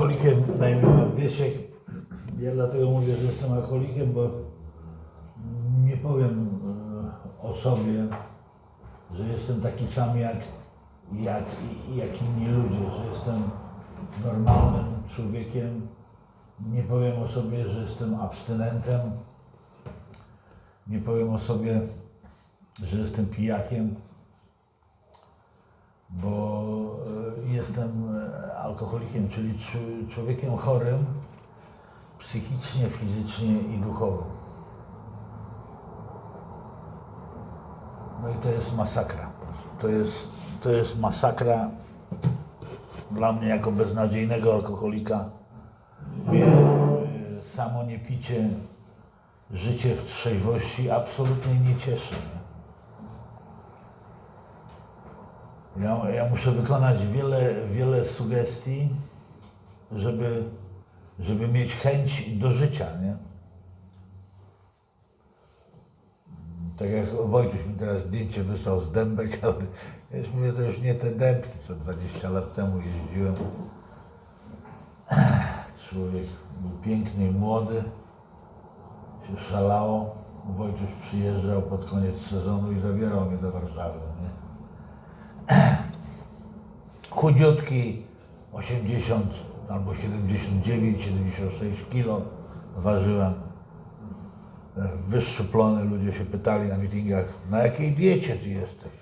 alkoholikiem na. Ja dlatego mówię, że jestem alkoholikiem, bo nie powiem e, o sobie, że jestem taki sam jak, jak, jak inni ludzie, że jestem normalnym człowiekiem. Nie powiem o sobie, że jestem abstynentem. Nie powiem o sobie, że jestem pijakiem, bo e, jestem e, alkoholikiem, czyli człowiekiem chorym psychicznie, fizycznie i duchowo. No i to jest masakra. To jest, to jest masakra dla mnie jako beznadziejnego alkoholika. Samo niepicie, życie w trzeźwości absolutnie nie cieszy. Nie? Ja, ja muszę wykonać wiele, wiele sugestii, żeby, żeby mieć chęć do życia, nie? Tak jak Wojtuś mi teraz zdjęcie wysłał z dębek, ale już mówię, to już nie te dębki, co 20 lat temu jeździłem. Człowiek był piękny i młody, się szalało. Wojtuś przyjeżdżał pod koniec sezonu i zabierał mnie do Warszawy. Nie? Chudziutki, 80 albo 79, 76 kilo ważyłem. Wyszczuplony, ludzie się pytali na mitingach, na jakiej diecie ty jesteś?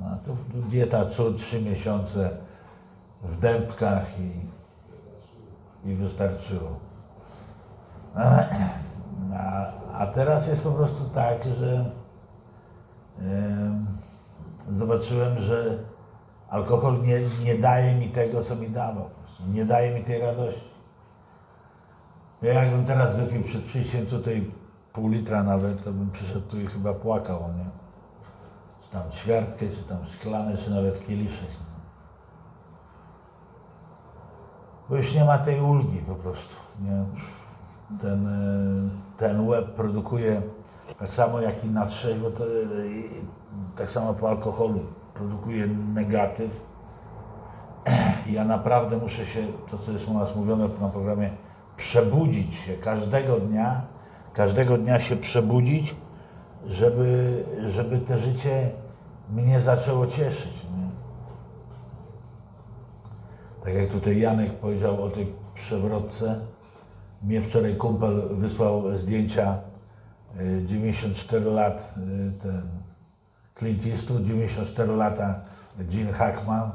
No, to dieta co 3 miesiące w dębkach i, i wystarczyło. A, a teraz jest po prostu tak, że em, zobaczyłem, że alkohol nie, nie daje mi tego, co mi dawał. Nie daje mi tej radości. Ja jakbym teraz wypił przed przyjściem tutaj pół litra nawet, to bym przyszedł tu i chyba płakał, nie? Czy tam ćwiartkę, czy tam szklane, czy nawet kieliszek. Bo już nie ma tej ulgi po prostu. Nie? Ten, e, ten łeb produkuje tak samo jak i na trzeźwo, to, i- tak samo po alkoholu produkuje negatyw. Ja naprawdę muszę się, to co jest u nas mówione na programie, przebudzić się każdego dnia, każdego dnia się przebudzić, żeby, żeby te życie mnie zaczęło cieszyć. Nie? Tak jak tutaj Janek powiedział o tej przewrotce, mnie wczoraj kumpel wysłał zdjęcia y, 94 lat, y, ten Clint Eastwood, 94 lata Gene Hackman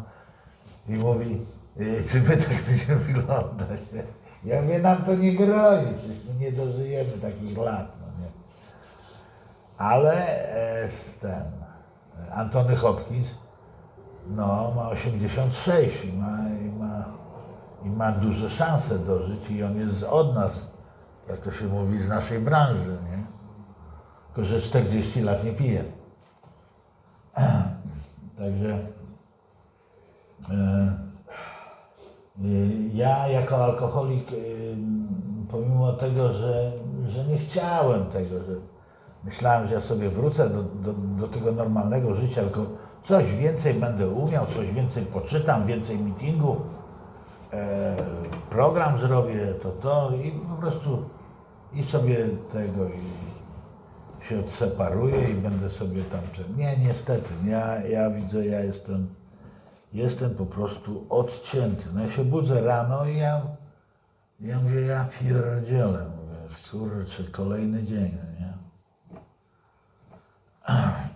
i mówi, y, czy my tak będziemy wyglądać. Ja mówię, nam to nie grozi, przecież my nie dożyjemy takich lat. No nie? Ale e, ten e, Antony Hopkins no, ma 86 i ma, i, ma, i ma duże szanse dożyć i on jest od nas, jak to się mówi, z naszej branży, nie? Tylko, że 40 lat nie pije. Także e, ja jako alkoholik, y, pomimo tego, że, że nie chciałem tego, że myślałem, że ja sobie wrócę do, do, do tego normalnego życia, tylko coś więcej będę umiał, coś więcej poczytam, więcej meetingów, e, program zrobię, to to i po prostu i sobie tego i się odseparuję i będę sobie tam... Nie, niestety, ja, ja widzę, ja jestem, jestem po prostu odcięty. No ja się budzę rano i ja, ja mówię, ja pierdzielę, mówię, kurczę, kolejny dzień, no nie?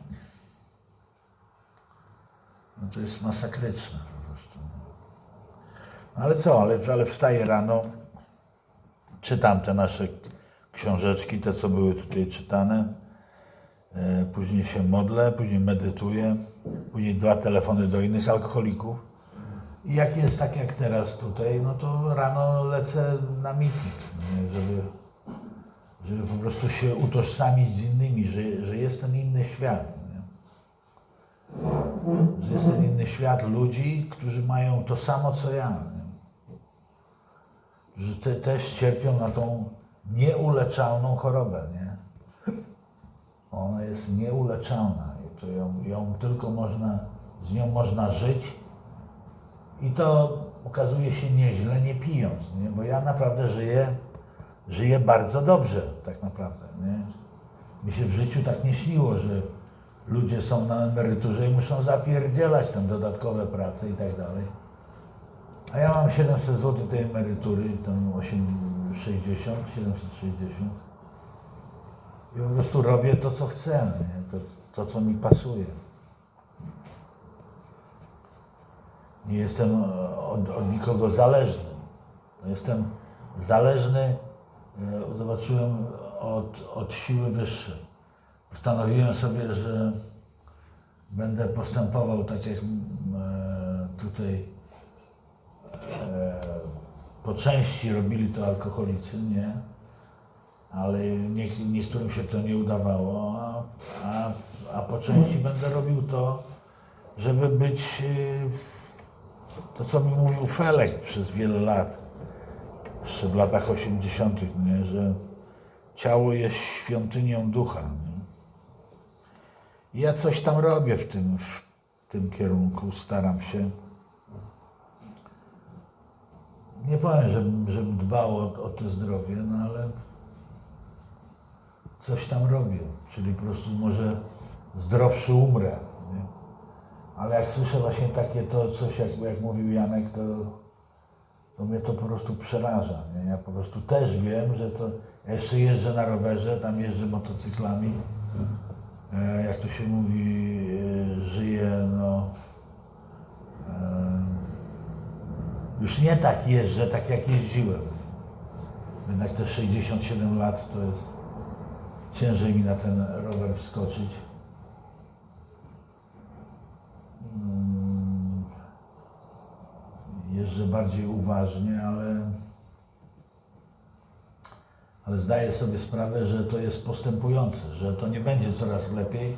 No to jest masakryczne po prostu. No ale co, ale, ale wstaję rano, czytam te nasze książeczki, te co były tutaj czytane. E, Później się modlę, później medytuję, później dwa telefony do innych alkoholików. I jak jest tak jak teraz tutaj, no to rano lecę na meeting, żeby, żeby po prostu się utożsamić z innymi, że, że jest ten inny świat. Nie? Że jest ten inny świat ludzi, którzy mają to samo co ja. Nie? Że te, też cierpią na tą nieuleczalną chorobę. Nie? Ona jest nieuleczalna i to ją, ją tylko można, z nią można żyć. I to okazuje się nieźle, nie pijąc, nie? bo ja naprawdę żyję, żyję bardzo dobrze, tak naprawdę. Nie? Mi się w życiu tak nie śniło, że ludzie są na emeryturze i muszą zapierdzielać tam dodatkowe prace i tak dalej. A ja mam 700 zł tej emerytury, tam 860, 760. I po prostu robię to, co chcę, nie? To, to, co mi pasuje. Nie jestem e, od, od nikogo zależny. Jestem zależny, e, zobaczyłem, od, od siły wyższej. Postanowiłem sobie, że będę postępował tak jak e, tutaj po części robili to alkoholicy, nie? Ale nie, niektórym się to nie udawało, a, a, a po części będę robił to, żeby być e, to, co mi mówił Felek przez wiele lat, jeszcze w latach 80., nie? że ciało jest świątynią ducha. Nie? Ja coś tam robię w tym, w tym kierunku, staram się. Nie powiem, żebym, żebym dbał o, o to zdrowie, no ale coś tam robię. Czyli po prostu może zdrowszy umrę. Nie? Ale jak słyszę właśnie takie to coś, jak, jak mówił Janek, to, to mnie to po prostu przeraża. Nie? Ja po prostu też wiem, że to. Jeszcze jeżdżę na rowerze, tam jeżdżę motocyklami. E, jak to się mówi, e, żyję, no. E, już nie tak jeżdżę, tak jak jeździłem. Jednak te 67 lat to jest ciężej mi na ten rower wskoczyć. Mm, Jeżdżę bardziej uważnie, ale, ale zdaję sobie sprawę, że to jest postępujące, że to nie będzie coraz lepiej,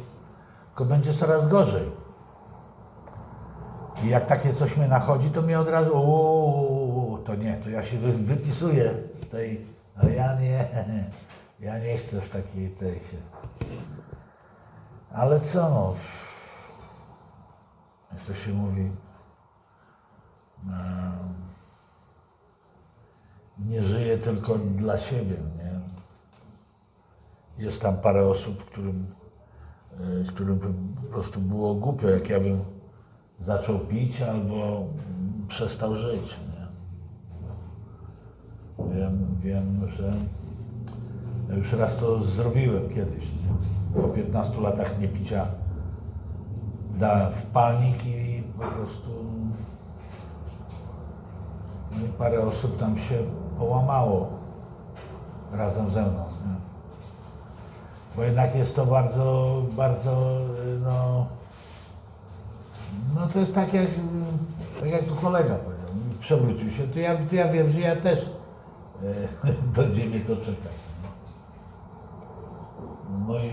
tylko będzie coraz gorzej. I jak takie coś mnie nachodzi, to mnie od razu, uuu, to nie, to ja się wy, wypisuję z tej, a ja nie, ja nie chcę w takiej tej się. Ale co, jak to się mówi, nie żyję tylko dla siebie, nie? Jest tam parę osób, którym, y, którym po prostu było głupio, jak ja bym zaczął pić albo przestał żyć, nie? Wiem, wiem, że już raz to zrobiłem kiedyś, nie? Po 15 latach niepicia dałem w palnik i po prostu no parę osób tam się połamało razem ze mną. Nie? Bo jednak jest to bardzo, bardzo, no, no to jest tak jak, tak jak tu kolega powiedział, przewrócił się, to ja, to ja wiem, że ja też e, będzie mnie to czekać. Moi,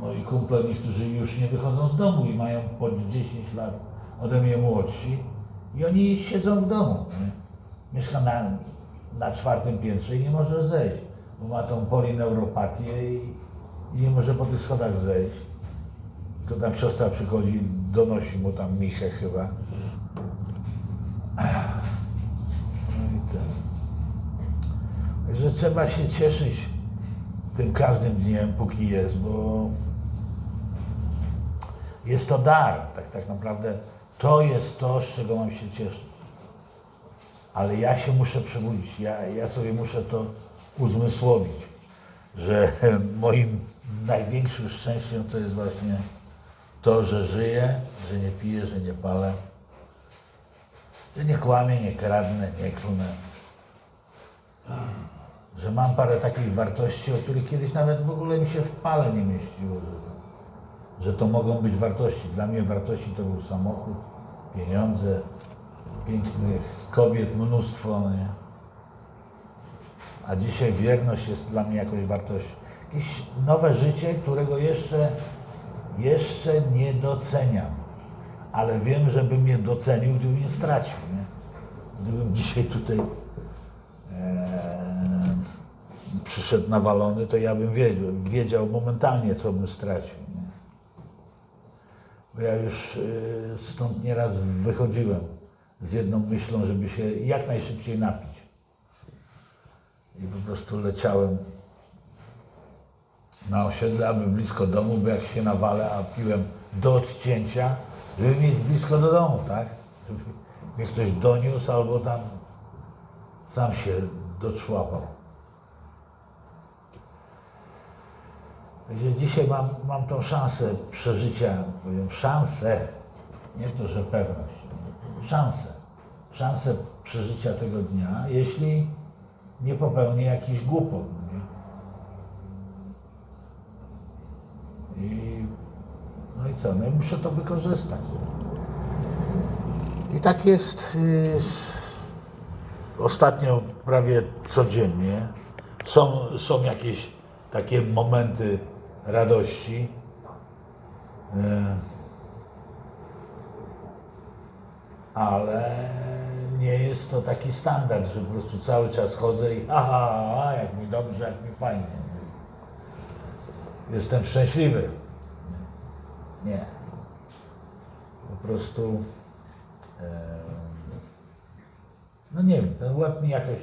moi kumple, niektórzy już nie wychodzą z domu i mają po 10 lat ode mnie młodsi i oni siedzą w domu. Nie? Mieszka na, na czwartym piętrze i nie może zejść, bo ma tą polineuropatię i, i nie może po tych schodach zejść. To tam siostra przychodzi, donosi mu tam Michę chyba. No i ten. Także trzeba się cieszyć tym każdym dniem, póki jest, bo jest to dar. Tak, tak naprawdę to jest to, z czego mam się cieszyć. Ale ja się muszę przebudzić. Ja, ja sobie muszę to uzmysłowić, że moim największym szczęściem to jest właśnie to, że żyję, że nie piję, że nie palę, że nie kłamię, nie kradnę, nie klunę. Że mam parę takich wartości, o których kiedyś nawet w ogóle mi się w pale nie mieściło, że, że to mogą być wartości. Dla mnie wartości to był samochód, pieniądze, pięknych kobiet, mnóstwo, nie? A dzisiaj wierność jest dla mnie jakąś wartością. Jakieś nowe życie, którego jeszcze jeszcze nie doceniam, ale wiem, że bym je docenił, gdybym je stracił. Nie? Gdybym dzisiaj tutaj e, przyszedł nawalony, to ja bym wiedział, wiedział momentalnie, co bym stracił. Nie? Bo ja już e, stąd nieraz wychodziłem z jedną myślą, żeby się jak najszybciej napić. I po prostu leciałem na osiedle, aby blisko domu, bo jak się nawalę, a piłem do odcięcia, żeby mieć blisko do domu, tak? Żeby mnie ktoś doniósł albo tam sam się doczłapał. Także dzisiaj mam, mam tą szansę przeżycia, powiem szansę, nie to, że pewność, szansę, szansę przeżycia tego dnia, jeśli nie popełnię jakichś głupot. Nie? I, no i co, no i muszę to wykorzystać. I tak jest y, ostatnio prawie codziennie. Są, są jakieś takie momenty radości. Y, ale nie jest to taki standard, że po prostu cały czas chodzę i aha, jak mi dobrze, jak mi fajnie. Jestem szczęśliwy. Nie. Po prostu e, no nie wiem, ten łeb mi jakoś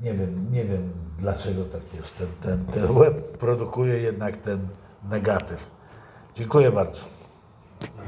nie wiem, nie wiem dlaczego tak jest. Ten, ten, ten łeb produkuje jednak ten negatyw. Dziękuję bardzo.